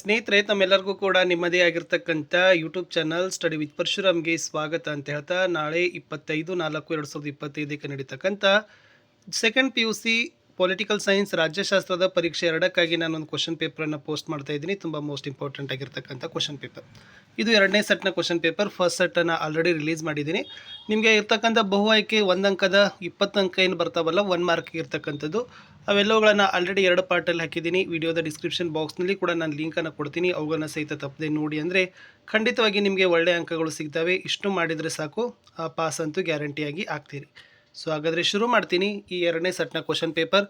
ಸ್ನೇಹಿತರೆ, ತಮ್ಮೆಲ್ಲರಿಗೂ ಕೂಡ ನಿಮ್ಮದೇ ಆಗಿರ್ತಕ್ಕಂಥ ಯೂಟ್ಯೂಬ್ ಚಾನಲ್ ಸ್ಟಡಿ ವಿತ್ ಪರಶುರಾಮ್ಗೆ ಸ್ವಾಗತ ಅಂತ ಹೇಳ್ತಾ ನಾಳೆ ಇಪ್ಪತ್ತೈದು ನಾಲ್ಕು, ಎರಡು ಸಾವಿರದ ಇಪ್ಪತ್ತೈದಕ್ಕೆ ನಡೀತಕ್ಕಂಥ second P U C political science ರಾಜ್ಯಶಾಸ್ತ್ರದ ಪರೀಕ್ಷೆ ಎರಡಕ್ಕಾಗಿ ನಾನೊಂದು ಕ್ವಶನ್ ಪೇಪರನ್ನು ಪೋಸ್ಟ್ ಮಾಡ್ತಾ ಇದ್ದೀನಿ. ತುಂಬ ಮೋಸ್ಟ್ ಇಂಪಾರ್ಟೆಂಟ್ ಆಗಿರ್ತಕ್ಕಂಥ ಕ್ವಶನ್ ಪೇಪರ್ ಇದು ಎರಡನೇ ಸೆಟ್ನ ಕ್ವಶನ್ ಪೇಪರ್ ಫಸ್ಟ್ ಸೆಟ್ಟನ್ನು ಆಲ್ರೆಡಿ ರಿಲೀಸ್ ಮಾಡಿದ್ದೀನಿ. ನಿಮಗೆ ಇರ್ತಕ್ಕಂಥ ಬಹು ಆಯ್ಕೆ ಒಂದು ಅಂಕದ ಇಪ್ಪತ್ತು ಅಂಕ ಏನು ಬರ್ತಾವಲ್ಲ ಒನ್ ಮಾರ್ಕ್ ಇರ್ತಕ್ಕಂಥದ್ದು. ಅವೆಲ್ಲವುಗಳನ್ನು ಆಲ್ರೆಡಿ ಎರಡು ಪಾರ್ಟಲ್ಲಿ ಹಾಕಿದ್ದೀನಿ. ವಿಡಿಯೋದ ಡಿಸ್ಕ್ರಿಪ್ಷನ್ ಬಾಕ್ಸ್ನಲ್ಲಿ ಕೂಡ ನಾನು ಲಿಂಕನ್ನು ಕೊಡ್ತೀನಿ. ಅವುಗಳನ್ನ ಸಹಿತ ತಪ್ಪದೆ ನೋಡಿ ಅಂದರೆ ಖಂಡಿತವಾಗಿ ನಿಮಗೆ ಒಳ್ಳೆಯ ಅಂಕಗಳು ಸಿಗ್ತವೆ. ಇಷ್ಟು ಮಾಡಿದರೆ ಸಾಕು. ಪಾಸ್ ಅಂತೂ ಗ್ಯಾರಂಟಿಯಾಗಿ ಆಗ್ತೀರಿ. ಸೊ ಹಾಗಾದರೆ ಶುರು ಮಾಡ್ತೀನಿ ಈ ಎರಡನೇ ಸೆಟ್ನ ಕ್ವಶನ್ ಪೇಪರ್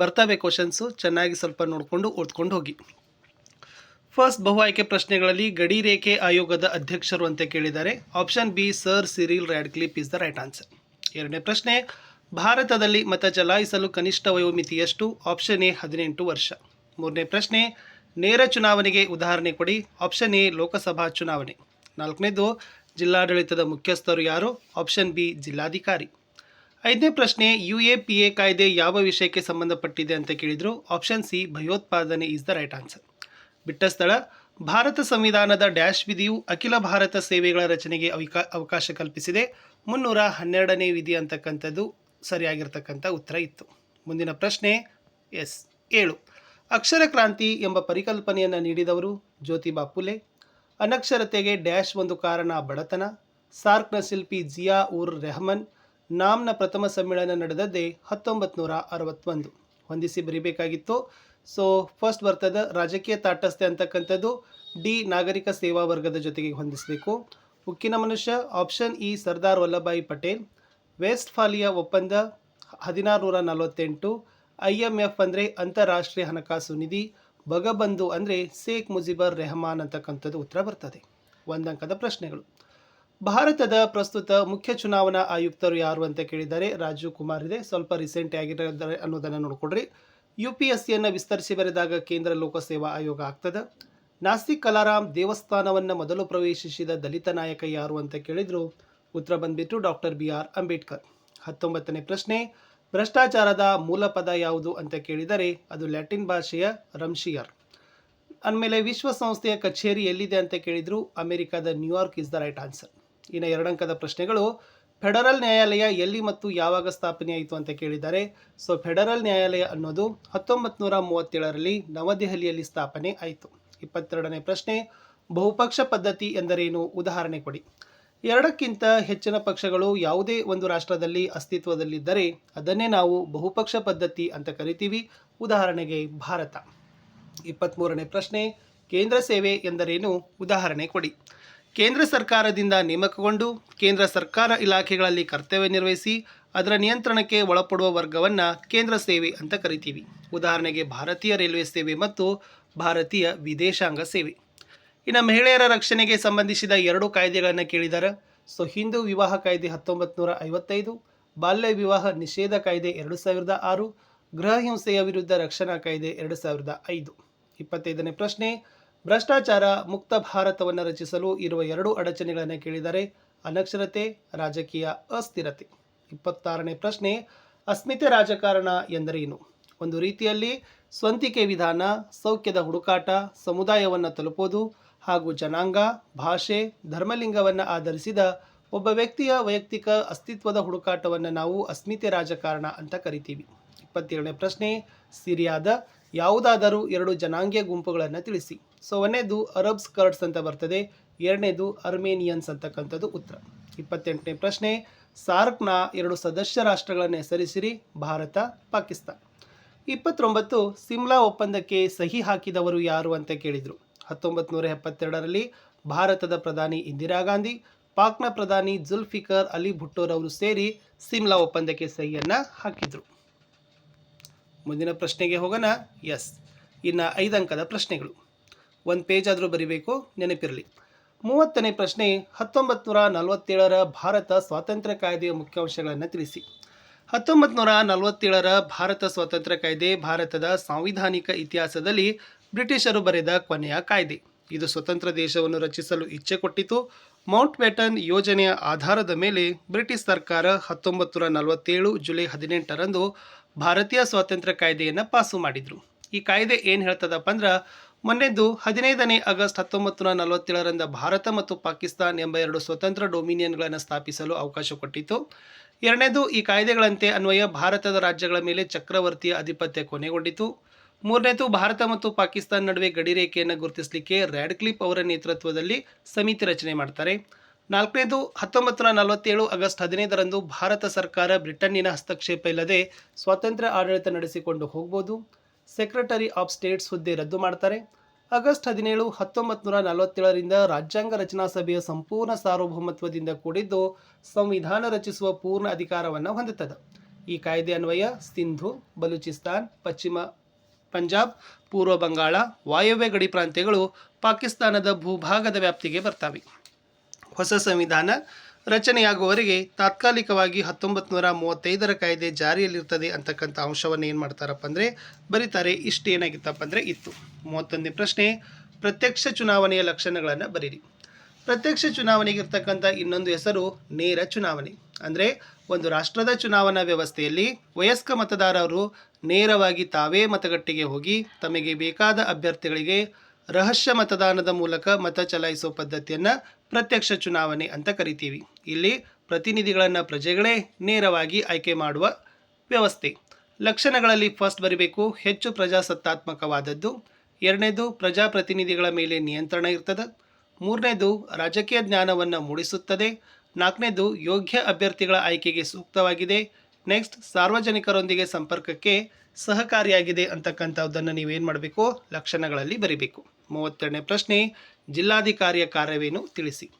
ಬರ್ತವೆ ಕ್ವಶನ್ಸು ಚೆನ್ನಾಗಿ ಸ್ವಲ್ಪ ನೋಡಿಕೊಂಡು ಓದ್ಕೊಂಡು ಹೋಗಿ. ಫಸ್ಟ್ ಬಹು ಆಯ್ಕೆ ಪ್ರಶ್ನೆಗಳಲ್ಲಿ ಗಡಿ ರೇಖೆ ಆಯೋಗದ ಅಧ್ಯಕ್ಷರು ಅಂತ ಕೇಳಿದ್ದಾರೆ. Option B sir Cyril Radcliffe is the right answer ಎರಡನೇ ಪ್ರಶ್ನೆ, ಭಾರತದಲ್ಲಿ ಮತ ಚಲಾಯಿಸಲು ಕನಿಷ್ಠ ವಯೋಮಿತಿ ಎಷ್ಟು? ಆಪ್ಷನ್ ಎ ಹದಿನೆಂಟು ವರ್ಷ. ಮೂರನೇ ಪ್ರಶ್ನೆ, ನೇರ ಚುನಾವಣೆಗೆ ಉದಾಹರಣೆ ಕೊಡಿ. ಆಪ್ಷನ್ ಎ ಲೋಕಸಭಾ ಚುನಾವಣೆ. ನಾಲ್ಕನೇದು, ಜಿಲ್ಲಾಡಳಿತದ ಮುಖ್ಯಸ್ಥರು ಯಾರು? ಆಪ್ಷನ್ ಬಿ ಜಿಲ್ಲಾಧಿಕಾರಿ. ಐದನೇ ಪ್ರಶ್ನೆ, ಯು ಎ, ಪಿ ಎ ಕಾಯ್ದೆ ಯಾವ ವಿಷಯಕ್ಕೆ ಸಂಬಂಧಪಟ್ಟಿದೆ ಅಂತ ಕೇಳಿದ್ರು? ಆಪ್ಷನ್ ಸಿ, ಭಯೋತ್ಪಾದನೆ ಇಸ್ ದ ರೈಟ್ ಆನ್ಸರ್ ಬಿಟ್ಟ ಸ್ಥಳ, ಭಾರತ ಸಂವಿಧಾನದ ಡ್ಯಾಶ್ ವಿಧಿಯು ಅಖಿಲ ಭಾರತ ಸೇವೆಗಳ ರಚನೆಗೆ ಅವಿಕಾ, ಅವಕಾಶ ಕಲ್ಪಿಸಿದೆ. ಮುನ್ನೂರ ಹನ್ನೆರಡನೇ ವಿಧಿ ಅಂತಕ್ಕಂಥದ್ದು ಸರಿಯಾಗಿರ್ತಕ್ಕಂಥ ಉತ್ತರ ಇತ್ತು. ಮುಂದಿನ ಪ್ರಶ್ನೆ, ಎಸ್, ಏಳು. ಅಕ್ಷರ ಕ್ರಾಂತಿ ಎಂಬ ಪರಿಕಲ್ಪನೆಯನ್ನು ನೀಡಿದವರು ಜ್ಯೋತಿಬಾ ಫುಲೆ ಅನಕ್ಷರತೆಗೆ ಡ್ಯಾಶ್ ಒಂದು ಕಾರಣ ಬಡತನ. ಸಾರ್ಕ್ನ ಶಿಲ್ಪಿ ಜಿಯಾ ಉರ್ ರೆಹಮಾನ್. ನಾಮ್ನ ಪ್ರಥಮ ಸಮ್ಮೇಳನ ನಡೆದದ್ದೇ ಹತ್ತೊಂಬತ್ತು ನೂರ ಅರವತ್ತೊಂದು. ಹೊಂದಿಸಿ ಬರೀಬೇಕಾಗಿತ್ತು. ಸೊ ಫಸ್ಟ್ ಬರ್ತದ ರಾಜಕೀಯ ತಾಟಸ್ಥೆ ಅಂತಕ್ಕಂಥದ್ದು ಡಿ ನಾಗರಿಕ ಸೇವಾ ವರ್ಗದ ಜೊತೆಗೆ ಹೊಂದಿಸಬೇಕು. ಉಕ್ಕಿನ ಮನುಷ್ಯ option E Sardar Vallabhbhai Patel. Westphalia ಒಪ್ಪಂದ ಹದಿನಾರು ನೂರ ನಲವತ್ತೆಂಟು. ಐ ಎಂ ಎಫ್ ಅಂದರೆ ಅಂತಾರಾಷ್ಟ್ರೀಯ ಹಣಕಾಸು ನಿಧಿ, ಬಗಬಂಧು ಅಂದರೆ ಶೇಖ್ ಮುಜಿಬರ್ ರೆಹಮಾನ್ ಅಂತಕ್ಕಂಥದ್ದು ಉತ್ತರ ಬರ್ತದೆ. ಒಂದಂಕದ ಪ್ರಶ್ನೆಗಳು. ಭಾರತದ ಪ್ರಸ್ತುತ ಮುಖ್ಯ ಚುನಾವಣಾ ಆಯುಕ್ತರು ಯಾರು ಅಂತ ಕೇಳಿದ್ದಾರೆ ರಾಜೀವ್ ಕುಮಾರ್ ಇದೆ. ಸ್ವಲ್ಪ ರೀಸೆಂಟ್ ಆಗಿದ್ದಾರೆ ಅನ್ನೋದನ್ನು ನೋಡ್ಕೊಡ್ರಿ. ಯು ಪಿ ಎಸ್ ಸಿಯನ್ನು ವಿಸ್ತರಿಸಿ ಬರೆದಾಗ ಕೇಂದ್ರ ಲೋಕಸೇವಾ ಆಯೋಗ ಆಗ್ತದೆ. ನಾಸ್ತಿಕ್ ಕಲಾರಾಮ್ ದೇವಸ್ಥಾನವನ್ನು ಮೊದಲು ಪ್ರವೇಶಿಸಿದ ದಲಿತ ನಾಯಕ ಯಾರು ಅಂತ ಕೇಳಿದ್ರು? ಉತ್ತರ ಬಂದ್ಬಿಟ್ಟು ಡಾಕ್ಟರ್ ಬಿ ಆರ್ ಅಂಬೇಡ್ಕರ್. ಹತ್ತೊಂಬತ್ತನೇ ಪ್ರಶ್ನೆ, ಭ್ರಷ್ಟಾಚಾರದ ಮೂಲ ಪದ ಯಾವುದು ಅಂತ ಕೇಳಿದರೆ ಅದು ಲ್ಯಾಟಿನ್ ಭಾಷೆಯ ರಂಶಿಯರ್ ಅಂದಮೇಲೆ ವಿಶ್ವಸಂಸ್ಥೆಯ ಕಚೇರಿ ಎಲ್ಲಿದೆ ಅಂತ ಕೇಳಿದ್ರು? ಅಮೆರಿಕದ New York is the right answer ಇನ್ನು ಎರಡಂಕದ ಪ್ರಶ್ನೆಗಳು, ಫೆಡರಲ್ ನ್ಯಾಯಾಲಯ ಎಲ್ಲಿ ಮತ್ತು ಯಾವಾಗ ಸ್ಥಾಪನೆಯಾಯಿತು ಅಂತ ಕೇಳಿದ್ದಾರೆ ಸೊ ಫೆಡರಲ್ ನ್ಯಾಯಾಲಯ ಅನ್ನೋದು ಹತ್ತೊಂಬತ್ತು ನೂರ ಮೂವತ್ತೇಳರಲ್ಲಿ ನವದೆಹಲಿಯಲ್ಲಿ ಸ್ಥಾಪನೆ ಆಯಿತು. ಇಪ್ಪತ್ತೆರಡನೇ ಪ್ರಶ್ನೆ, ಬಹುಪಕ್ಷ ಪದ್ಧತಿ ಎಂದರೇನು? ಉದಾಹರಣೆ ಕೊಡಿ. ಎರಡಕ್ಕಿಂತ ಹೆಚ್ಚಿನ ಪಕ್ಷಗಳು ಯಾವುದೇ ಒಂದು ರಾಷ್ಟ್ರದಲ್ಲಿ ಅಸ್ತಿತ್ವದಲ್ಲಿದ್ದರೆ ಅದನ್ನೇ ನಾವು ಬಹುಪಕ್ಷ ಪದ್ಧತಿ ಅಂತ ಕರಿತೀವಿ. ಉದಾಹರಣೆಗೆ ಭಾರತ. ಇಪ್ಪತ್ತ್ಮೂರನೇ ಪ್ರಶ್ನೆ, ಕೇಂದ್ರ ಸೇವೆ ಎಂದರೇನು? ಉದಾಹರಣೆ ಕೊಡಿ. ಕೇಂದ್ರ ಸರ್ಕಾರದಿಂದ ನೇಮಕಗೊಂಡು ಕೇಂದ್ರ ಸರ್ಕಾರ ಇಲಾಖೆಗಳಲ್ಲಿ ಕರ್ತವ್ಯ ನಿರ್ವಹಿಸಿ ಅದರ ನಿಯಂತ್ರಣಕ್ಕೆ ಒಳಪಡುವ ವರ್ಗವನ್ನು ಕೇಂದ್ರ ಸೇವೆ ಅಂತ ಕರಿತೀವಿ. ಉದಾಹರಣೆಗೆ ಭಾರತೀಯ ರೈಲ್ವೆ ಸೇವೆ ಮತ್ತು ಭಾರತೀಯ ವಿದೇಶಾಂಗ ಸೇವೆ. ಇನ್ನು ಮಹಿಳೆಯರ ರಕ್ಷಣೆಗೆ ಸಂಬಂಧಿಸಿದ ಎರಡು ಕಾಯ್ದೆಗಳನ್ನು ಕೇಳಿದ್ದಾರೆ ಸೊ, ಹಿಂದೂ ವಿವಾಹ ಕಾಯ್ದೆ ಹತ್ತೊಂಬತ್ತು ನೂರ ಐವತ್ತೈದು, ಬಾಲ್ಯ ವಿವಾಹ ನಿಷೇಧ ಕಾಯ್ದೆ ಎರಡು ಸಾವಿರದ ಆರು, ಗೃಹ ಹಿಂಸೆಯ ವಿರುದ್ಧ ರಕ್ಷಣಾ ಕಾಯ್ದೆ ಎರಡು ಸಾವಿರದ ಐದು. ಇಪ್ಪತ್ತೈದನೇ ಪ್ರಶ್ನೆ ಭ್ರಷ್ಟಾಚಾರ, ಮುಕ್ತ ಭಾರತವನ್ನು ರಚಿಸಲು ಇರುವ ಎರಡು ಅಡಚಣೆಗಳನ್ನು ಕೇಳಿದರೆ ಅನಕ್ಷರತೆ, ರಾಜಕೀಯ ಅಸ್ಥಿರತೆ. ಇಪ್ಪತ್ತಾರನೇ ಪ್ರಶ್ನೆ, ಅಸ್ಮಿತೆ ರಾಜಕಾರಣ ಎಂದರೇನು ಒಂದು ರೀತಿಯಲ್ಲಿ ಸ್ವಂತಿಕೆ ವಿಧಾನ, ಸೌಖ್ಯದ ಹುಡುಕಾಟ, ಸಮುದಾಯವನ್ನು ತಲುಪೋದು ಹಾಗೂ ಜನಾಂಗ, ಭಾಷೆ, ಧರ್ಮಲಿಂಗವನ್ನು ಆಧರಿಸಿದ ಒಬ್ಬ ವ್ಯಕ್ತಿಯ ವೈಯಕ್ತಿಕ ಅಸ್ತಿತ್ವದ ಹುಡುಕಾಟವನ್ನು ನಾವು ಅಸ್ಮಿತೆ ರಾಜಕಾರಣ ಅಂತ ಕರಿತೀವಿ. ಇಪ್ಪತ್ತೇಳನೇ ಪ್ರಶ್ನೆ, ಸಿರಿಯಾದ ಯಾವುದಾದರೂ ಎರಡು ಜನಾಂಗೀಯ ಗುಂಪುಗಳನ್ನು ತಿಳಿಸಿ. ಸೊ ಒಂದನೇದು ಅರಬ್ ಸ್ಕರ್ಟ್ಸ್ ಅಂತ ಬರ್ತದೆ, ಎರಡನೇದು ಅರ್ಮೇನಿಯನ್ಸ್ ಅಂತಕ್ಕಂಥದ್ದು ಉತ್ತರ. ಇಪ್ಪತ್ತೆಂಟನೇ ಪ್ರಶ್ನೆ, ಸಾರ್ಕ್ನ ಎರಡು ಸದಸ್ಯ ರಾಷ್ಟ್ರಗಳನ್ನು ಹೆಸರಿಸಿರಿ, ಭಾರತ, ಪಾಕಿಸ್ತಾನ್. ಇಪ್ಪತ್ತೊಂಬತ್ತು, ಸಿಮ್ಲಾ ಒಪ್ಪಂದಕ್ಕೆ ಸಹಿ ಹಾಕಿದವರು ಯಾರು ಅಂತ ಕೇಳಿದರು. ಹತ್ತೊಂಬತ್ತು ನೂರ ಎಪ್ಪತ್ತೆರಡರಲ್ಲಿ ಭಾರತದ ಪ್ರಧಾನಿ ಇಂದಿರಾ ಗಾಂಧಿ, ಪಾಕ್ನ ಪ್ರಧಾನಿ ಜುಲ್ಫಿಕರ್ ಅಲಿ ಭುಟ್ಟೋರವರು ಸೇರಿ ಸಿಮ್ಲಾ ಒಪ್ಪಂದಕ್ಕೆ ಸಹಿಯನ್ನು ಹಾಕಿದರು. ಮುಂದಿನ ಪ್ರಶ್ನೆಗೆ ಹೋಗೋಣ. ಎಸ್. ಇನ್ನು ಐದು ಅಂಕದ ಪ್ರಶ್ನೆಗಳು. ಒಂದು ಪೇಜ್ ಆದರೂ ಬರಿಬೇಕು, ನೆನಪಿರಲಿ. ಮೂವತ್ತನೇ ಪ್ರಶ್ನೆ ಹತ್ತೊಂಬತ್ತು ನೂರ ನಲವತ್ತೇಳರ ಭಾರತ ಸ್ವಾತಂತ್ರ್ಯ ಕಾಯ್ದೆಯ ಮುಖ್ಯಾಂಶಗಳನ್ನು ತಿಳಿಸಿ. ಹತ್ತೊಂಬತ್ತು ನೂರ ನಲವತ್ತೇಳರ ಭಾರತ ಸ್ವಾತಂತ್ರ್ಯ ಕಾಯ್ದೆ ಭಾರತದ ಸಾಂವಿಧಾನಿಕ ಇತಿಹಾಸದಲ್ಲಿ ಬ್ರಿಟಿಷರು ಬರೆದ ಕೊನೆಯ ಕಾಯ್ದೆ. ಇದು ಸ್ವತಂತ್ರ ದೇಶವನ್ನು ರಚಿಸಲು ಇಚ್ಛೆ ಕೊಟ್ಟಿತು. ಮೌಂಟ್ ಬ್ಯಾಟನ್ ಯೋಜನೆಯ ಆಧಾರದ ಮೇಲೆ ಬ್ರಿಟಿಷ್ ಸರ್ಕಾರ ಹತ್ತೊಂಬತ್ತು ನೂರ ನಲವತ್ತೇಳು ಜುಲೈ ಹದಿನೆಂಟರಂದು ಭಾರತೀಯ ಸ್ವಾತಂತ್ರ್ಯ ಕಾಯ್ದೆಯನ್ನು ಪಾಸು ಮಾಡಿದರು. ಈ ಕಾಯ್ದೆ ಏನು ಹೇಳ್ತದಪ್ಪ ಅಂದ್ರೆ ಮೊನ್ನೆದ್ದು ಹದಿನೈದನೇ ಆಗಸ್ಟ್ ಹತ್ತೊಂಬತ್ತು ನೂರ ನಲವತ್ತೇಳರಿಂದ ಭಾರತ ಮತ್ತು ಪಾಕಿಸ್ತಾನ್ ಎಂಬ ಎರಡು ಸ್ವತಂತ್ರ ಡೊಮಿನಿಯನ್ಗಳನ್ನು ಸ್ಥಾಪಿಸಲು ಅವಕಾಶ ಕೊಟ್ಟಿತ್ತು ಎರಡನೇದು, ಈ ಕಾಯ್ದೆಗಳಂತೆ ಅನ್ವಯ ಭಾರತದ ರಾಜ್ಯಗಳ ಮೇಲೆ ಚಕ್ರವರ್ತಿಯ ಆಧಿಪತ್ಯ ಕೊನೆಗೊಂಡಿತು. ಮೂರನೇದು, ಭಾರತ ಮತ್ತು ಪಾಕಿಸ್ತಾನ ನಡುವೆ ಗಡಿರೇಖೆಯನ್ನು ಗುರುತಿಸಲಿಕ್ಕೆ ರ್ಯಾಡ್ಕ್ಲಿಪ್ ಅವರ ನೇತೃತ್ವದಲ್ಲಿ ಸಮಿತಿ ರಚನೆ ಮಾಡ್ತಾರೆ. ನಾಲ್ಕನೇದು, ಹತ್ತೊಂಬತ್ತು ನೂರ ನಲವತ್ತೇಳು ಆಗಸ್ಟ್ ಹದಿನೈದರಂದು ಭಾರತ ಸರ್ಕಾರ ಬ್ರಿಟನ್ನಿನ ಹಸ್ತಕ್ಷೇಪ ಇಲ್ಲದೆ ಸ್ವಾತಂತ್ರ್ಯ ಆಡಳಿತ ನಡೆಸಿಕೊಂಡು ಹೋಗ್ಬೋದು. ಸೆಕ್ರೆಟರಿ ಆಫ್ ಸ್ಟೇಟ್ಸ್ ಹುದ್ದೆ ರದ್ದು ಮಾಡ್ತಾರೆ. ಆಗಸ್ಟ್ ಹದಿನೇಳು ಹತ್ತೊಂಬತ್ತು ನೂರ ನಲವತ್ತೇಳರಿಂದ ರಾಜ್ಯಾಂಗ ರಚನಾ ಸಭೆಯ ಸಂಪೂರ್ಣ ಸಾರ್ವಭೌಮತ್ವದಿಂದ ಕೂಡಿದ್ದು ಸಂವಿಧಾನ ರಚಿಸುವ ಪೂರ್ಣ ಅಧಿಕಾರವನ್ನು ಹೊಂದುತ್ತದೆ. ಈ ಕಾಯ್ದೆ ಅನ್ವಯ ಸಿಂಧು, ಬಲೂಚಿಸ್ತಾನ್, ಪಶ್ಚಿಮ ಪಂಜಾಬ್, ಪೂರ್ವ ಬಂಗಾಳ, ವಾಯವ್ಯ ಗಡಿ ಪ್ರಾಂತ್ಯಗಳು ಪಾಕಿಸ್ತಾನದ ಭೂಭಾಗದ ವ್ಯಾಪ್ತಿಗೆ ಬರ್ತವೆ. ಹೊಸ ಸಂವಿಧಾನ ರಚನೆಯಾಗುವವರೆಗೆ ತಾತ್ಕಾಲಿಕವಾಗಿ ಹತ್ತೊಂಬತ್ತು ನೂರ ಮೂವತ್ತೈದರ ಕಾಯ್ದೆ ಜಾರಿಯಲ್ಲಿರ್ತದೆ ಅಂತಕ್ಕಂಥ ಅಂಶವನ್ನು ಏನು ಮಾಡ್ತಾರಪ್ಪ ಅಂದರೆ ಬರೀತಾರೆ. ಇಷ್ಟು ಏನಾಗಿತ್ತಪ್ಪ ಅಂದರೆ ಇತ್ತು. ಮೂವತ್ತೊಂದನೇ ಪ್ರಶ್ನೆ, ಪ್ರತ್ಯಕ್ಷ ಚುನಾವಣೆಯ ಲಕ್ಷಣಗಳನ್ನು ಬರೀರಿ. ಪ್ರತ್ಯಕ್ಷ ಚುನಾವಣೆಗೆ ಇರ್ತಕ್ಕಂಥ ಇನ್ನೊಂದು ಹೆಸರು ನೇರ ಚುನಾವಣೆ. ಅಂದರೆ ಒಂದು ರಾಷ್ಟ್ರದ ಚುನಾವಣಾ ವ್ಯವಸ್ಥೆಯಲ್ಲಿ ವಯಸ್ಕ ಮತದಾರರು ನೇರವಾಗಿ ತಾವೇ ಮತಗಟ್ಟೆಗೆ ಹೋಗಿ ತಮಗೆ ಬೇಕಾದ ಅಭ್ಯರ್ಥಿಗಳಿಗೆ ರಹಸ್ಯ ಮತದಾನದ ಮೂಲಕ ಮತ ಚಲಾಯಿಸುವ ಪದ್ಧತಿಯನ್ನು ಪ್ರತ್ಯಕ್ಷ ಚುನಾವಣೆ ಅಂತ ಕರಿತೀವಿ. ಇಲ್ಲಿ ಪ್ರತಿನಿಧಿಗಳನ್ನು ಪ್ರಜೆಗಳೇ ನೇರವಾಗಿ ಆಯ್ಕೆ ಮಾಡುವ ವ್ಯವಸ್ಥೆ. ಲಕ್ಷಣಗಳಲ್ಲಿ ಫಸ್ಟ್ ಬರಬೇಕು, ಹೆಚ್ಚು ಪ್ರಜಾಸತ್ತಾತ್ಮಕವಾದದ್ದು. ಎರಡನೇದು ಪ್ರಜಾಪ್ರತಿನಿಧಿಗಳ ಮೇಲೆ ನಿಯಂತ್ರಣ ಇರ್ತದೆ. ಮೂರನೇದು ರಾಜಕೀಯ ಜ್ಞಾನವನ್ನು ಮೂಡಿಸುತ್ತದೆ. ನಾಲ್ಕನೇದು ಯೋಗ್ಯ ಅಭ್ಯರ್ಥಿಗಳ ಆಯ್ಕೆಗೆ ಸೂಕ್ತವಾಗಿದೆ. ನೆಕ್ಸ್ಟ್ ಸಾರ್ವಜನಿಕರೊಂದಿಗೆ ಸಂಪರ್ಕಕ್ಕೆ ಸಹಕಾರಿಯಾಗಿದೆ ಅಂತಕ್ಕಂಥದ್ದನ್ನು ನೀವೇನು ಮಾಡಬೇಕು? ಲಕ್ಷಣಗಳಲ್ಲಿ ಬರಿಬೇಕು. ಮೂವತ್ತೆರಡನೇ ಪ್ರಶ್ನೆ, ಜಿಲ್ಲಾಧಿಕಾರಿಯ ಕಾರ್ಯವೇನು ತಿಳಿಸಿ.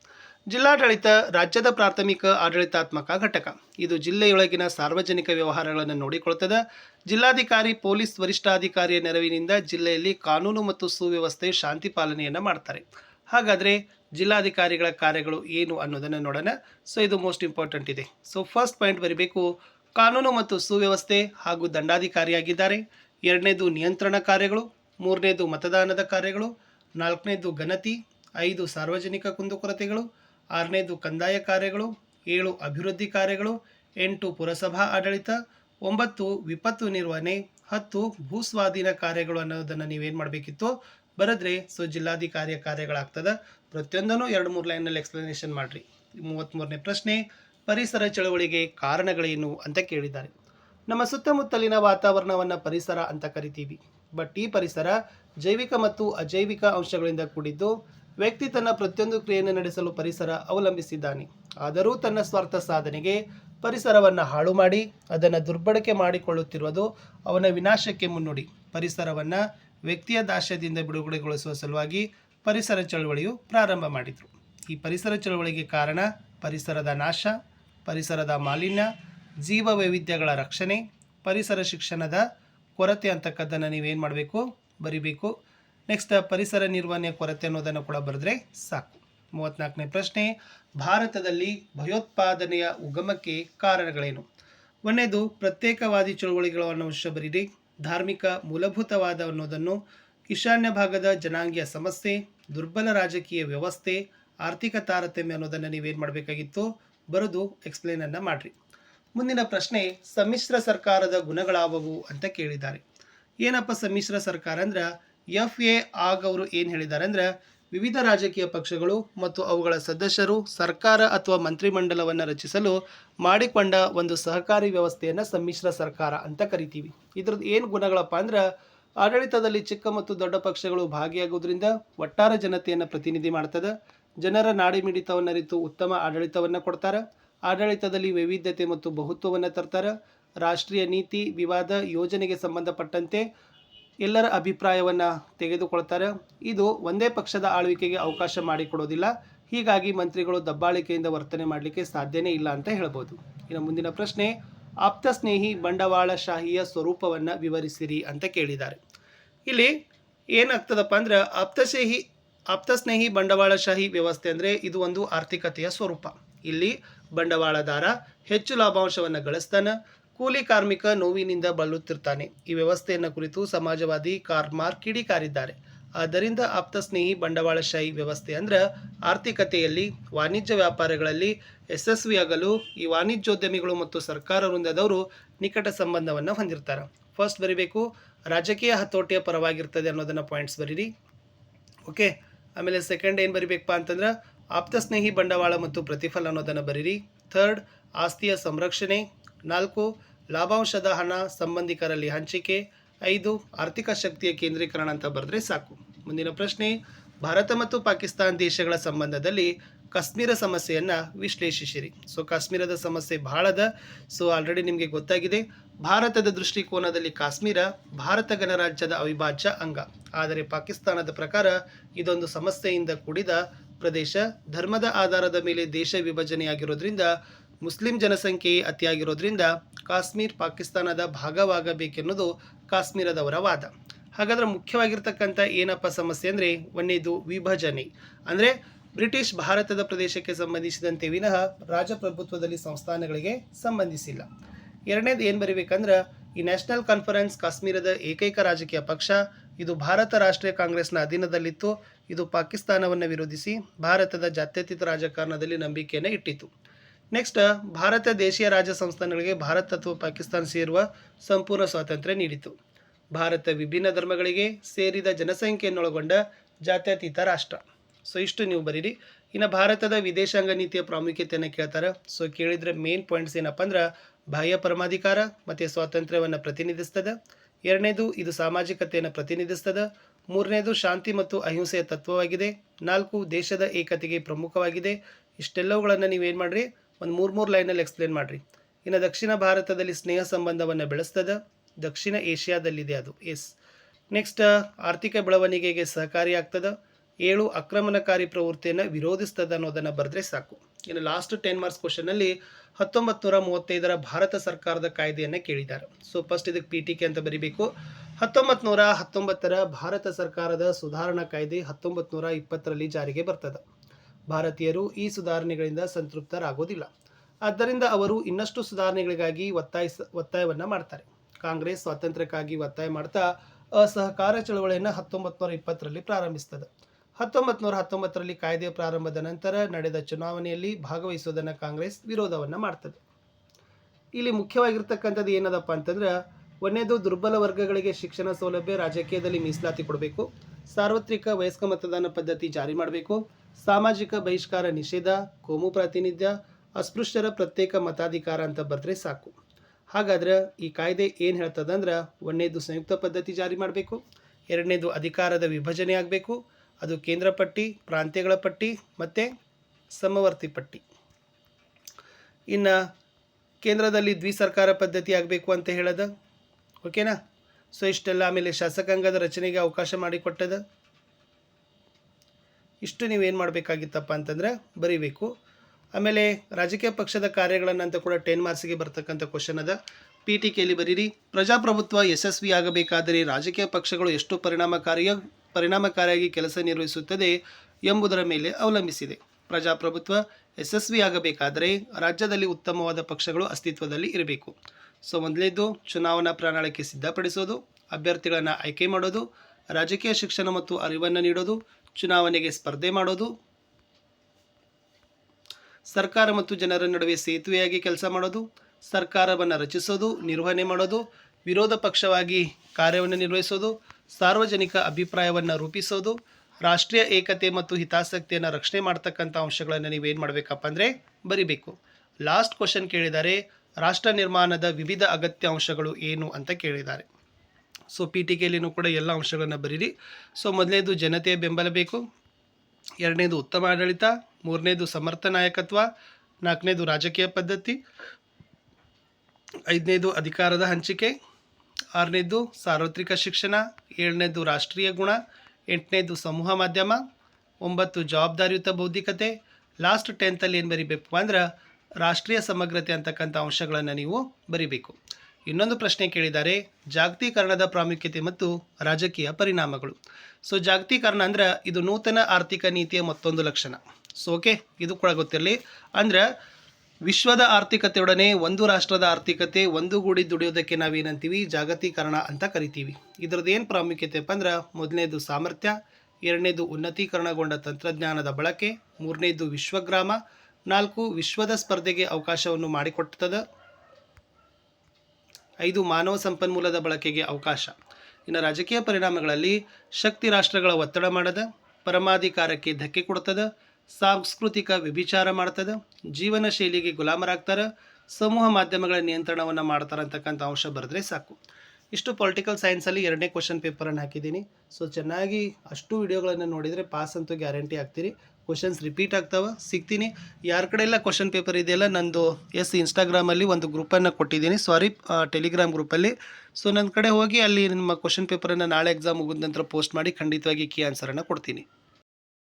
ಜಿಲ್ಲಾಡಳಿತ ರಾಜ್ಯದ ಪ್ರಾಥಮಿಕ ಆಡಳಿತಾತ್ಮಕ ಘಟಕ. ಇದು ಜಿಲ್ಲೆಯೊಳಗಿನ ಸಾರ್ವಜನಿಕ ವ್ಯವಹಾರಗಳನ್ನು ನೋಡಿಕೊಳ್ಳುತ್ತದೆ ಜಿಲ್ಲಾಧಿಕಾರಿ, ಪೊಲೀಸ್ ವರಿಷ್ಠಾಧಿಕಾರಿಯ ನೆರವಿನಿಂದ ಜಿಲ್ಲೆಯಲ್ಲಿ ಕಾನೂನು ಮತ್ತು ಸುವ್ಯವಸ್ಥೆ ಶಾಂತಿ ಪಾಲನೆಯನ್ನು ಮಾಡ್ತಾರೆ. ಹಾಗಾದರೆ ಜಿಲ್ಲಾಧಿಕಾರಿಗಳ ಕಾರ್ಯಗಳು ಏನು ಅನ್ನೋದನ್ನು ನೋಡೋಣ. ಸೊ, ಇದು ಮೋಸ್ಟ್ ಇಂಪಾರ್ಟೆಂಟ್ ಇದೆ. ಸೊ ಫಸ್ಟ್ ಪಾಯಿಂಟ್ ಬರೀಬೇಕು. ಕಾನೂನು ಮತ್ತು ಸುವ್ಯವಸ್ಥೆ ಹಾಗೂ ದಂಡಾಧಿಕಾರಿಯಾಗಿದ್ದಾರೆ. ಎರಡನೇದು ನಿಯಂತ್ರಣ ಕಾರ್ಯಗಳು, ಮೂರನೇದು ಮತದಾನದ ಕಾರ್ಯಗಳು, ನಾಲ್ಕನೇದು ಗಣತಿ ಐದು ಸಾರ್ವಜನಿಕ ಕುಂದುಕೊರತೆಗಳು, ಆರನೇದು ಕಂದಾಯ ಕಾರ್ಯಗಳು, ಏಳು ಅಭಿವೃದ್ಧಿ ಕಾರ್ಯಗಳು, ಎಂಟು ಪುರಸಭಾ ಆಡಳಿತ, ಒಂಬತ್ತು ವಿಪತ್ತು ನಿರ್ವಹಣೆ, ಹತ್ತು ಭೂಸ್ವಾಧೀನ ಕಾರ್ಯಗಳು ಅನ್ನೋದನ್ನು ನೀವೇನು ಮಾಡಬೇಕಿತ್ತು? ಬರೆದ್ರೆ ಸೊ ಜಿಲ್ಲಾಧಿಕಾರಿಯ ಕಾರ್ಯಗಳಾಗ್ತದೆ. ಪ್ರತಿಯೊಂದನ್ನು ಎರಡು ಮೂರು ಲೈನಲ್ಲಿ ಎಕ್ಸ್ಪ್ಲನೇಷನ್ ಮಾಡಿರಿ. ಮೂವತ್ತ್ಮೂರನೇ ಪ್ರಶ್ನೆ ಪರಿಸರ ಚಳವಳಿಗೆ ಕಾರಣಗಳೇನು ಅಂತ ಕೇಳಿದ್ದಾರೆ. ನಮ್ಮ ಸುತ್ತಮುತ್ತಲಿನ ವಾತಾವರಣವನ್ನು ಪರಿಸರ ಅಂತ ಕರಿತೀವಿ. ಬಟ್ ಈ ಪರಿಸರ ಜೈವಿಕ ಮತ್ತು ಅಜೈವಿಕ ಅಂಶಗಳಿಂದ ಕೂಡಿದ್ದು ವ್ಯಕ್ತಿ ತನ್ನ ಪ್ರತಿಯೊಂದು ಕ್ರಿಯೆಯನ್ನು ನಡೆಸಲು ಪರಿಸರ ಅವಲಂಬಿಸಿದ್ದಾನೆ. ಆದರೂ ತನ್ನ ಸ್ವಾರ್ಥ ಸಾಧನೆಗೆ ಪರಿಸರವನ್ನು ಹಾಳು ಮಾಡಿ, ಅದನ್ನು ದುರ್ಬಳಕೆ ಮಾಡಿಕೊಳ್ಳುತ್ತಿರುವುದು ಅವನ ವಿನಾಶಕ್ಕೆ ಮುನ್ನುಡಿ. ಪರಿಸರವನ್ನು ವ್ಯಕ್ತಿಯ ದಾಸ್ಯದಿಂದ ಬಿಡುಗಡೆಗೊಳಿಸುವ ಸಲುವಾಗಿ ಪರಿಸರ ಚಳವಳಿಯು ಪ್ರಾರಂಭ ಮಾಡಿದರು. ಈ ಪರಿಸರ ಚಳವಳಿಗೆ ಕಾರಣ ಪರಿಸರದ ನಾಶ ಪರಿಸರದ ಮಾಲಿನ್ಯ ಜೀವ ವೈವಿಧ್ಯಗಳ ರಕ್ಷಣೆ, ಪರಿಸರ ಶಿಕ್ಷಣದ ಕೊರತೆ ಅಂತಕ್ಕದ್ದನ್ನು ನೀವೇನು ಮಾಡಬೇಕು, ಬರಿಬೇಕು. ನೆಕ್ಸ್ಟ್ ಪರಿಸರ ನಿರ್ವಹಣೆಯ ಕೊರತೆ ಅನ್ನೋದನ್ನು ಕೂಡ ಬರೆದ್ರೆ ಸಾಕು. ಮೂವತ್ತ್ನಾಲ್ಕನೇ ಪ್ರಶ್ನೆ, ಭಾರತದಲ್ಲಿ ಭಯೋತ್ಪಾದನೆಯ ಉಗಮಕ್ಕೆ ಕಾರಣಗಳೇನು? ಒಂದನೇದು ಪ್ರತ್ಯೇಕವಾದಿ ಚಳುವಳಿಗಳನ್ನು ವಿಷಯ ಬರೀರಿ. ಧಾರ್ಮಿಕ ಮೂಲಭೂತವಾದ ಅನ್ನೋದನ್ನು ಈಶಾನ್ಯ ಭಾಗದ ಜನಾಂಗೀಯ ಸಮಸ್ಯೆ, ದುರ್ಬಲ ರಾಜಕೀಯ ವ್ಯವಸ್ಥೆ, ಆರ್ಥಿಕ ತಾರತಮ್ಯ ಅನ್ನೋದನ್ನು ನೀವೇನು ಮಾಡಬೇಕಾಗಿತ್ತು? ಬರೆದು ಎಕ್ಸ್ಪ್ಲೇನನ್ನು ಮಾಡಿರಿ. ಮುಂದಿನ ಪ್ರಶ್ನೆ, ಸಮ್ಮಿಶ್ರ ಸರ್ಕಾರದ ಗುಣಗಳಾವವು ಅಂತ ಕೇಳಿದ್ದಾರೆ. ಏನಪ್ಪ ಸಮ್ಮಿಶ್ರ ಸರ್ಕಾರ ಅಂದ್ರೆ ಎಫ್ ಎ ಆಗ್ ಅವರು ಏನು ಹೇಳಿದ್ದಾರೆ ಅಂದ್ರೆ, ವಿವಿಧ ರಾಜಕೀಯ ಪಕ್ಷಗಳು ಮತ್ತು ಅವುಗಳ ಸದಸ್ಯರು ಸರ್ಕಾರ ಅಥವಾ ಮಂತ್ರಿಮಂಡಲವನ್ನು ರಚಿಸಲು ಮಾಡಿಕೊಂಡ ಒಂದು ಸಹಕಾರಿ ವ್ಯವಸ್ಥೆಯನ್ನು ಸಮ್ಮಿಶ್ರ ಸರ್ಕಾರ ಅಂತ ಕರಿತೀವಿ. ಇದ್ರದ್ದು ಏನು ಗುಣಗಳಪ್ಪ ಅಂದ್ರೆ, ಆಡಳಿತದಲ್ಲಿ ಚಿಕ್ಕ ಮತ್ತು ದೊಡ್ಡ ಪಕ್ಷಗಳು ಭಾಗಿಯಾಗುವುದರಿಂದ ಒಟ್ಟಾರೆ ಜನತೆಯನ್ನು ಪ್ರತಿನಿಧಿ ಮಾಡ್ತದೆ ಜನರ ನಾಡಿಮಿಡಿತವನ್ನು ಅರಿತು ಉತ್ತಮ ಆಡಳಿತವನ್ನು ಕೊಡ್ತಾರೆ. ಆಡಳಿತದಲ್ಲಿ ವೈವಿಧ್ಯತೆ ಮತ್ತು ಬಹುತ್ವವನ್ನು ತರ್ತಾರೆ. ರಾಷ್ಟ್ರೀಯ ನೀತಿ, ವಿವಾದ, ಯೋಜನೆಗೆ ಸಂಬಂಧಪಟ್ಟಂತೆ ಎಲ್ಲರ ಅಭಿಪ್ರಾಯವನ್ನು ತೆಗೆದುಕೊಳ್ತಾರೆ. ಇದು ಒಂದೇ ಪಕ್ಷದ ಆಳ್ವಿಕೆಗೆ ಅವಕಾಶ ಮಾಡಿಕೊಡೋದಿಲ್ಲ. ಹೀಗಾಗಿ ಮಂತ್ರಿಗಳು ದಬ್ಬಾಳಿಕೆಯಿಂದ ವರ್ತನೆ ಮಾಡಲಿಕ್ಕೆ ಸಾಧ್ಯನೇ ಇಲ್ಲ ಅಂತ ಹೇಳ್ಬೋದು. ಇನ್ನು ಮುಂದಿನ ಪ್ರಶ್ನೆ, ಆಪ್ತ ಸ್ನೇಹಿ ಬಂಡವಾಳಶಾಹಿಯ ಸ್ವರೂಪವನ್ನು ವಿವರಿಸಿರಿ ಅಂತ ಕೇಳಿದ್ದಾರೆ. ಇಲ್ಲಿ ಏನಾಗ್ತದಪ್ಪ ಅಂದ್ರೆ ಆಪ್ತಸ್ನೇಹಿ ಆಪ್ತಸ್ನೇಹಿ ಬಂಡವಾಳಶಾಹಿ ವ್ಯವಸ್ಥೆ ಅಂದರೆ ಇದು ಒಂದು ಆರ್ಥಿಕತೆಯ ಸ್ವರೂಪ. ಇಲ್ಲಿ ಬಂಡವಾಳದಾರ ಹೆಚ್ಚು ಲಾಭಾಂಶವನ್ನು ಗಳಿಸ್ತಾನೆ, ಕೂಲಿ ಕಾರ್ಮಿಕ ನೋವಿನಿಂದ ಬಳಲುತ್ತಿರ್ತಾನೆ. ಈ ವ್ಯವಸ್ಥೆಯನ್ನು ಕುರಿತು ಸಮಾಜವಾದಿ ಕಾರ್ಮಾರ್ ಕಿಡಿಕಾರಿದ್ದಾರೆ. ಆದ್ದರಿಂದ ಆಪ್ತಸ್ನೇಹಿ ಬಂಡವಾಳಶಾಹಿ ವ್ಯವಸ್ಥೆ ಅಂದರೆ ಆರ್ಥಿಕತೆಯಲ್ಲಿ, ವಾಣಿಜ್ಯ ವ್ಯಾಪಾರಗಳಲ್ಲಿ ಯಶಸ್ವಿಯಾಗಲು ಈ ವಾಣಿಜ್ಯೋದ್ಯಮಿಗಳು ಮತ್ತು ಸರ್ಕಾರ ವೃಂದದವರು ನಿಕಟ ಸಂಬಂಧವನ್ನು ಹೊಂದಿರ್ತಾರೆ. ಫಸ್ಟ್ ಬರೀಬೇಕು, ರಾಜಕೀಯ ಹತೋಟಿಯ ಪರವಾಗಿರ್ತದೆ ಅನ್ನೋದನ್ನು ಪಾಯಿಂಟ್ಸ್ ಬರೀರಿ. ಓಕೆ ಆಮೇಲೆ ಸೆಕೆಂಡ್ ಏನು ಬರಿಬೇಕಪ್ಪ ಅಂತಂದ್ರೆ ಆಪ್ತ ಸ್ನೇಹಿ ಬಂಡವಾಳ ಮತ್ತು ಪ್ರತಿಫಲ ಅನ್ನೋದನ್ನು ಬರೀರಿ. ಥರ್ಡ್ ಆಸ್ತಿಯ ಸಂರಕ್ಷಣೆ. ನಾಲ್ಕು, ಲಾಭಾಂಶದ ಹಣ ಸಂಬಂಧಿಕರಲ್ಲಿ ಹಂಚಿಕೆ. ಐದು, ಆರ್ಥಿಕ ಶಕ್ತಿಯ ಕೇಂದ್ರೀಕರಣ ಅಂತ ಬರೆದ್ರೆ ಸಾಕು. ಮುಂದಿನ ಪ್ರಶ್ನೆ, ಭಾರತ ಮತ್ತು ಪಾಕಿಸ್ತಾನ ದೇಶಗಳ ಸಂಬಂಧದಲ್ಲಿ ಕಾಶ್ಮೀರ ಸಮಸ್ಯೆಯನ್ನು ವಿಶ್ಲೇಷಿಸಿರಿ. ಸೊ ಕಾಶ್ಮೀರದ ಸಮಸ್ಯೆ ಬಹಳದ. ಸೊ ಆಲ್ರೆಡಿ ನಿಮಗೆ ಗೊತ್ತಾಗಿದೆ. ಭಾರತದ ದೃಷ್ಟಿಕೋನದಲ್ಲಿ ಕಾಶ್ಮೀರ ಭಾರತ ಗಣರಾಜ್ಯದ ಅವಿಭಾಜ್ಯ ಅಂಗ. ಆದರೆ ಪಾಕಿಸ್ತಾನದ ಪ್ರಕಾರ ಇದೊಂದು ಸಮಸ್ಯೆಯಿಂದ ಕೂಡಿದ ಪ್ರದೇಶ. ಧರ್ಮದ ಆಧಾರದ ಮೇಲೆ ದೇಶ ವಿಭಜನೆಯಾಗಿರೋದ್ರಿಂದ, ಮುಸ್ಲಿಂ ಜನಸಂಖ್ಯೆಯೇ ಅತಿಯಾಗಿರೋದ್ರಿಂದ ಕಾಶ್ಮೀರ್ ಪಾಕಿಸ್ತಾನದ ಭಾಗವಾಗಬೇಕೆನ್ನುವುದು ಕಾಶ್ಮೀರದವರ ವಾದ. ಹಾಗಾದ್ರೆ ಮುಖ್ಯವಾಗಿರ್ತಕ್ಕಂಥ ಏನಪ್ಪ ಸಮಸ್ಯೆ ಅಂದರೆ ಒಂದೇದು ವಿಭಜನೆ. ಅಂದರೆ ಬ್ರಿಟಿಷ್ ಭಾರತದ ಪ್ರದೇಶಕ್ಕೆ ಸಂಬಂಧಿಸಿದಂತೆ ವಿನಃ ರಾಜಪ್ರಭುತ್ವದಲ್ಲಿ ಸಂಸ್ಥಾನಗಳಿಗೆ ಸಂಬಂಧಿಸಿಲ್ಲ. ಎರಡನೇದು ಏನು ಬರಿಬೇಕಂದ್ರೆ, ಈ ನ್ಯಾಷನಲ್ ಕಾನ್ಫರೆನ್ಸ್ ಕಾಶ್ಮೀರದ ಏಕೈಕ ರಾಜಕೀಯ ಪಕ್ಷ, ಇದು ಭಾರತ ರಾಷ್ಟ್ರೀಯ ಕಾಂಗ್ರೆಸ್ನ ಅಧೀನದಲ್ಲಿತ್ತು. ಇದು ಪಾಕಿಸ್ತಾನವನ್ನು ವಿರೋಧಿಸಿ ಭಾರತದ ಜಾತ್ಯತೀತ ರಾಜಕಾರಣದಲ್ಲಿ ನಂಬಿಕೆಯನ್ನು ಇಟ್ಟಿತು ನೆಕ್ಸ್ಟ್ ಭಾರತ ದೇಶೀಯ ರಾಜ್ಯ ಸಂಸ್ಥಾನಗಳಿಗೆ ಭಾರತ ಅಥವಾ ಪಾಕಿಸ್ತಾನ ಸೇರುವ ಸಂಪೂರ್ಣ ಸ್ವಾತಂತ್ರ್ಯ ನೀಡಿತು ಭಾರತ ವಿಭಿನ್ನ ಧರ್ಮಗಳಿಗೆ ಸೇರಿದ ಜನಸಂಖ್ಯೆಯನ್ನೊಳಗೊಂಡ ಜಾತ್ಯತೀತ ರಾಷ್ಟ್ರ. ಸೊ ಇಷ್ಟು ನೀವು ಬರೀರಿ. ಇನ್ನು ಭಾರತದ ವಿದೇಶಾಂಗ ನೀತಿಯ ಪ್ರಾಮುಖ್ಯತೆಯನ್ನು ಕೇಳ್ತಾರೆ. ಸೊ ಕೇಳಿದರೆ ಮೇನ್ ಪಾಯಿಂಟ್ಸ್ ಏನಪ್ಪ ಅಂದ್ರೆ ಬಾಹ್ಯ ಪರಮಾಧಿಕಾರ ಮತ್ತು ಸ್ವಾತಂತ್ರ್ಯವನ್ನು ಪ್ರತಿನಿಧಿಸ್ತದ. ಎರಡನೇದು ಇದು ಸಾಮಾಜಿಕತೆಯನ್ನು ಪ್ರತಿನಿಧಿಸ್ತದ. ಮೂರನೇದು ಶಾಂತಿ ಮತ್ತು ಅಹಿಂಸೆಯ ತತ್ವವಾಗಿದೆ. ನಾಲ್ಕು ದೇಶದ ಏಕತೆಗೆ ಪ್ರಮುಖವಾಗಿದೆ. ಇಷ್ಟೆಲ್ಲವುಗಳನ್ನು ನೀವೇನು ಮಾಡಿರಿ? ಒಂದು ಮೂರು ಮೂರು ಲೈನಲ್ಲಿ ಎಕ್ಸ್ಪ್ಲೇನ್ ಮಾಡಿರಿ. ಇನ್ನು ದಕ್ಷಿಣ ಭಾರತದಲ್ಲಿ ಸ್ನೇಹ ಸಂಬಂಧವನ್ನು ಬೆಳೆಸ್ತದ. ದಕ್ಷಿಣ ಏಷ್ಯಾದಲ್ಲಿದೆ ಅದು. ಎಸ್. ನೆಕ್ಸ್ಟ್, ಆರ್ಥಿಕ ಬೆಳವಣಿಗೆಗೆ ಸಹಕಾರಿಯಾಗ್ತದೆ. ಏಳು ಆಕ್ರಮಣಕಾರಿ ಪ್ರವೃತ್ತಿಯನ್ನು ವಿರೋಧಿಸ್ತದೆ ಅನ್ನೋದನ್ನು ಬರೆದ್ರೆ ಸಾಕು. ಇನ್ನು ಲಾಸ್ಟ್ ಟೆನ್ ಮಾರ್ಕ್ಸ್ ಕ್ವಶನಲ್ಲಿ ಹತ್ತೊಂಬತ್ತು ನೂರ ಮೂವತ್ತೈದರ ಭಾರತ ಸರ್ಕಾರದ ಕಾಯ್ದೆಯನ್ನು ಕೇಳಿದ್ದಾರೆ. ಸೊ ಫಸ್ಟ್ ಇದಕ್ಕೆ ಪಿ ಟಿ ಕೆ ಅಂತ ಬರಿಬೇಕು. ಹತ್ತೊಂಬತ್ತು ನೂರ ಹತ್ತೊಂಬತ್ತರ ಭಾರತ ಸರ್ಕಾರದ ಸುಧಾರಣಾ ಕಾಯ್ದೆ ಹತ್ತೊಂಬತ್ತು ನೂರ ಇಪ್ಪತ್ತರಲ್ಲಿ ಜಾರಿಗೆ ಬರ್ತದೆ. ಭಾರತೀಯರು ಈ ಸುಧಾರಣೆಗಳಿಂದ ಸಂತೃಪ್ತರಾಗೋದಿಲ್ಲ. ಆದ್ದರಿಂದ ಅವರು ಇನ್ನಷ್ಟು ಸುಧಾರಣೆಗಳಿಗಾಗಿ ಒತ್ತಾಯ ಒತ್ತಾಯವನ್ನು ಮಾಡ್ತಾರೆ. ಕಾಂಗ್ರೆಸ್ ಸ್ವಾತಂತ್ರ್ಯಕ್ಕಾಗಿ ಒತ್ತಾಯ ಮಾಡ್ತಾ ಅಸಹಕಾರ ಚಳವಳಿಯನ್ನು ಹತ್ತೊಂಬತ್ತು ನೂರ ಇಪ್ಪತ್ತರಲ್ಲಿ ಪ್ರಾರಂಭಿಸ್ತದೆ. ಹತ್ತೊಂಬತ್ತು ನೂರ ಹತ್ತೊಂಬತ್ತರಲ್ಲಿ ಕಾಯ್ದೆ ಪ್ರಾರಂಭದ ನಂತರ ನಡೆದ ಚುನಾವಣೆಯಲ್ಲಿ ಭಾಗವಹಿಸುವುದನ್ನು ಕಾಂಗ್ರೆಸ್ ವಿರೋಧವನ್ನು ಮಾಡ್ತದೆ. ಇಲ್ಲಿ ಮುಖ್ಯವಾಗಿರ್ತಕ್ಕಂಥದ್ದು ಏನದಪ್ಪ ಅಂತಂದ್ರೆ ಒಂದನೇದು ದುರ್ಬಲ ವರ್ಗಗಳಿಗೆ ಶಿಕ್ಷಣ ಸೌಲಭ್ಯ ರಾಜಕೀಯದಲ್ಲಿ ಮೀಸಲಾತಿ ಕೊಡಬೇಕು, ಸಾರ್ವತ್ರಿಕ ವಯಸ್ಕ ಮತದಾನ ಪದ್ಧತಿ ಜಾರಿ ಮಾಡಬೇಕು, ಸಾಮಾಜಿಕ ಬಹಿಷ್ಕಾರ ನಿಷೇಧ, ಕೋಮು ಪ್ರಾತಿನಿಧ್ಯ, ಅಸ್ಪೃಶ್ಯರ ಪ್ರತ್ಯೇಕ ಮತಾಧಿಕಾರ ಅಂತ ಬರೆದ್ರೆ ಸಾಕು. ಹಾಗಾದ್ರೆ ಈ ಕಾಯ್ದೆ ಏನು ಹೇಳ್ತದಂದ್ರೆ ಒಂದನೇದು ಸಂಯುಕ್ತ ಪದ್ಧತಿ ಜಾರಿ ಮಾಡಬೇಕು, ಎರಡನೇದು ಅಧಿಕಾರದ ವಿಭಜನೆ ಆಗಬೇಕು ಅದು ಕೇಂದ್ರ ಪಟ್ಟಿ, ಪ್ರಾಂತ್ಯಗಳ ಪಟ್ಟಿ ಮತ್ತು ಸಮವರ್ತಿ ಪಟ್ಟಿ. ಇನ್ನು ಕೇಂದ್ರದಲ್ಲಿ ದ್ವಿಸರ್ಕಾರ ಪದ್ಧತಿ ಆಗಬೇಕು ಅಂತ ಹೇಳದ? ಓಕೆನಾ ಸೊ ಇಷ್ಟೆಲ್ಲ ಆಮೇಲೆ ಶಾಸಕಾಂಗದ ರಚನೆಗೆ ಅವಕಾಶ ಮಾಡಿಕೊಟ್ಟದ? ಇಷ್ಟು ನೀವೇನು ಮಾಡಬೇಕಾಗಿತ್ತಪ್ಪ ಅಂತಂದ್ರೆ ಬರೀಬೇಕು. ಆಮೇಲೆ ರಾಜಕೀಯ ಪಕ್ಷದ ಕಾರ್ಯಗಳನ್ನು ಅಂತ ಕೂಡ ಟೆನ್ ಮಾರ್ಕ್ಸ್ಗೆ ಬರ್ತಕ್ಕಂಥ ಕ್ವಶನ್ ಅದ. ಪಿ ಟಿ ಕೆಲಿ ಬರೀರಿ. ಪ್ರಜಾಪ್ರಭುತ್ವ ಯಶಸ್ವಿ ಆಗಬೇಕಾದರೆ ರಾಜಕೀಯ ಪಕ್ಷಗಳು ಎಷ್ಟು ಪರಿಣಾಮಕಾರಿಯ ಪರಿಣಾಮಕಾರಿಯಾಗಿ ಕೆಲಸ ನಿರ್ವಹಿಸುತ್ತದೆ ಎಂಬುದರ ಮೇಲೆ ಅವಲಂಬಿಸಿದೆ. ಪ್ರಜಾಪ್ರಭುತ್ವ ಯಶಸ್ವಿಯಾಗಬೇಕಾದರೆ ರಾಜ್ಯದಲ್ಲಿ ಉತ್ತಮವಾದ ಪಕ್ಷಗಳು ಅಸ್ತಿತ್ವದಲ್ಲಿ ಇರಬೇಕು. ಸೊ ಮೊದಲೇದು ಚುನಾವಣಾ ಪ್ರಣಾಳಿಕೆ ಸಿದ್ಧಪಡಿಸೋದು, ಅಭ್ಯರ್ಥಿಗಳನ್ನು ಆಯ್ಕೆ ಮಾಡೋದು, ರಾಜಕೀಯ ಶಿಕ್ಷಣ ಮತ್ತು ಅರಿವನ್ನು ನೀಡೋದು, ಚುನಾವಣೆಗೆ ಸ್ಪರ್ಧೆ ಮಾಡೋದು. ಸರ್ಕಾರ ಮತ್ತು ಜನರ ನಡುವೆ ಸೇತುವೆಯಾಗಿ ಕೆಲಸ ಮಾಡೋದು, ಸರ್ಕಾರವನ್ನು ರಚಿಸೋದು, ನಿರ್ವಹಣೆ ಮಾಡೋದು, ವಿರೋಧ ಪಕ್ಷವಾಗಿ ಕಾರ್ಯವನ್ನು ನಿರ್ವಹಿಸೋದು ಸಾರ್ವಜನಿಕ ಅಭಿಪ್ರಾಯವನ್ನು ರೂಪಿಸೋದು, ರಾಷ್ಟ್ರೀಯ ಏಕತೆ ಮತ್ತು ಹಿತಾಸಕ್ತಿಯನ್ನು ರಕ್ಷಣೆ ಮಾಡ್ತಕ್ಕಂಥ ಅಂಶಗಳನ್ನು ನೀವೇನು ಮಾಡಬೇಕಪ್ಪ ಅಂದರೆ ಬರಿಬೇಕು. ಲಾಸ್ಟ್ ಕ್ವಶನ್ ಕೇಳಿದ್ದಾರೆ ರಾಷ್ಟ್ರ ನಿರ್ಮಾಣದ ವಿವಿಧ ಅಗತ್ಯ ಅಂಶಗಳು ಏನು ಅಂತ ಕೇಳಿದ್ದಾರೆ ಸೊ ಪಿ ಟಿ ಕೆಲಿನೂ ಕೂಡ ಎಲ್ಲ ಅಂಶಗಳನ್ನು ಬರೀರಿ. ಸೊ ಮೊದಲನೇದು ಜನತೆಯ ಬೆಂಬಲ ಬೇಕು, ಎರಡನೇದು ಉತ್ತಮ ಆಡಳಿತ, ಮೂರನೇದು ಸಮರ್ಥ ನಾಯಕತ್ವ, ನಾಲ್ಕನೇದು ರಾಜಕೀಯ ಪದ್ಧತಿ, ಐದನೇದು ಅಧಿಕಾರದ ಹಂಚಿಕೆ ಆರನೇದು ಸಾರ್ವತ್ರಿಕ ಶಿಕ್ಷಣ, ಏಳನೇದು ರಾಷ್ಟ್ರೀಯ ಗುಣ, ಎಂಟನೇದು ಸಮೂಹ ಮಾಧ್ಯಮ, ಒಂಬತ್ತು ಜವಾಬ್ದಾರಿಯುತ ಬೌದ್ಧಿಕತೆ, ಲಾಸ್ಟ್ ಟೆಂತಲ್ಲಿ ಏನು ಬರಿಬೇಕು ಅಂದ್ರೆ ರಾಷ್ಟ್ರೀಯ ಸಮಗ್ರತೆ ಅಂತಕ್ಕಂಥ ಅಂಶಗಳನ್ನು ನೀವು ಬರಿಬೇಕು. ಇನ್ನೊಂದು ಪ್ರಶ್ನೆ ಕೇಳಿದ್ದಾರೆ, ಜಾಗತೀಕರಣದ ಪ್ರಾಮುಖ್ಯತೆ ಮತ್ತು ರಾಜಕೀಯ ಪರಿಣಾಮಗಳು. ಸೊ ಜಾಗತೀಕರಣ ಅಂದ್ರೆ ಇದು ನೂತನ ಆರ್ಥಿಕ ನೀತಿಯ ಮತ್ತೊಂದು ಲಕ್ಷಣ. ಸೊ ಓಕೆ ಇದು ಕೂಡ ಗೊತ್ತಿರಲಿ. ಅಂದ್ರೆ ವಿಶ್ವದ ಆರ್ಥಿಕತೆಯೊಡನೆ ಒಂದು ರಾಷ್ಟ್ರದ ಆರ್ಥಿಕತೆ ಒಂದುಗೂಡಿ ದುಡಿಯೋದಕ್ಕೆ ನಾವೇನಂತೀವಿ? ಜಾಗತೀಕರಣ ಅಂತ ಕರಿತೀವಿ. ಇದರದ್ದು ಏನು ಪ್ರಾಮುಖ್ಯತೆಪ್ಪ ಅಂದ್ರೆ ಮೊದಲನೇದು ಸಾಮರ್ಥ್ಯ, ಎರಡನೇದು ಉನ್ನತೀಕರಣಗೊಂಡ ತಂತ್ರಜ್ಞಾನದ ಬಳಕೆ, ಮೂರನೇದು ವಿಶ್ವಗ್ರಾಮ, ನಾಲ್ಕು ವಿಶ್ವದ ಸ್ಪರ್ಧೆಗೆ ಅವಕಾಶವನ್ನು ಮಾಡಿಕೊಡ್ತದೆ ಐದು ಮಾನವ ಸಂಪನ್ಮೂಲದ ಬಳಕೆಗೆ ಅವಕಾಶ. ಇನ್ನು ರಾಜಕೀಯ ಪರಿಣಾಮಗಳಲ್ಲಿ ಶಕ್ತಿ ರಾಷ್ಟ್ರಗಳ ಒತ್ತಡ ಮಾಡದ, ಪರಮಾಧಿಕಾರಕ್ಕೆ ಧಕ್ಕೆ ಕೊಡ್ತದೆ ಸಾಂಸ್ಕೃತಿಕ ವ್ಯಭಿಚಾರ ಮಾಡ್ತದೆ, ಜೀವನ ಶೈಲಿಗೆ ಗುಲಾಮರಾಗ್ತಾರೆ, ಸಮೂಹ ಮಾಧ್ಯಮಗಳ ನಿಯಂತ್ರಣವನ್ನು ಮಾಡ್ತಾರೆ ಅಂತಕ್ಕಂಥ ಅಂಶ ಬರೆದ್ರೆ ಸಾಕು. ಇಷ್ಟು ಪೊಲಿಟಿಕಲ್ ಸೈನ್ಸಲ್ಲಿ ಎರಡನೇ ಕ್ವಶನ್ ಪೇಪರನ್ನು ಹಾಕಿದ್ದೀನಿ. ಸೊ ಚೆನ್ನಾಗಿ ಅಷ್ಟು ವಿಡಿಯೋಗಳನ್ನು ನೋಡಿದರೆ ಪಾಸ್ ಅಂತೂ ಗ್ಯಾರಂಟಿ ಆಗ್ತೀರಿ. ಕ್ವಶನ್ಸ್ ರಿಪೀಟ್ ಆಗ್ತಾವೆ, ಸಿಗ್ತೀನಿ. ಯಾರ ಕಡೆ ಎಲ್ಲ ಕ್ವಶನ್ ಪೇಪರ್ ಇದೆಯಲ್ಲ, ನಂದು ಎಸ್ ಇನ್ಸ್ಟಾಗ್ರಾಮಲ್ಲಿ ಒಂದು ಗ್ರೂಪನ್ನು ಕೊಟ್ಟಿದ್ದೀನಿ. ಸಾರಿ ಟೆಲಿಗ್ರಾಮ್ ಗ್ರೂಪಲ್ಲಿ ಸೊ ನನ್ನ ಕಡೆ ಹೋಗಿ ಅಲ್ಲಿ ನಿಮ್ಮ ಕ್ವಶನ್ ಪೇಪರನ್ನು ನಾಳೆ ಎಕ್ಸಾಮ್ ಮುಗಿದ ನಂತರ ಪೋಸ್ಟ್ ಮಾಡಿ ಖಂಡಿತವಾಗಿ ಕೀ ಆನ್ಸರನ್ನು ಕೊಡ್ತೀನಿ.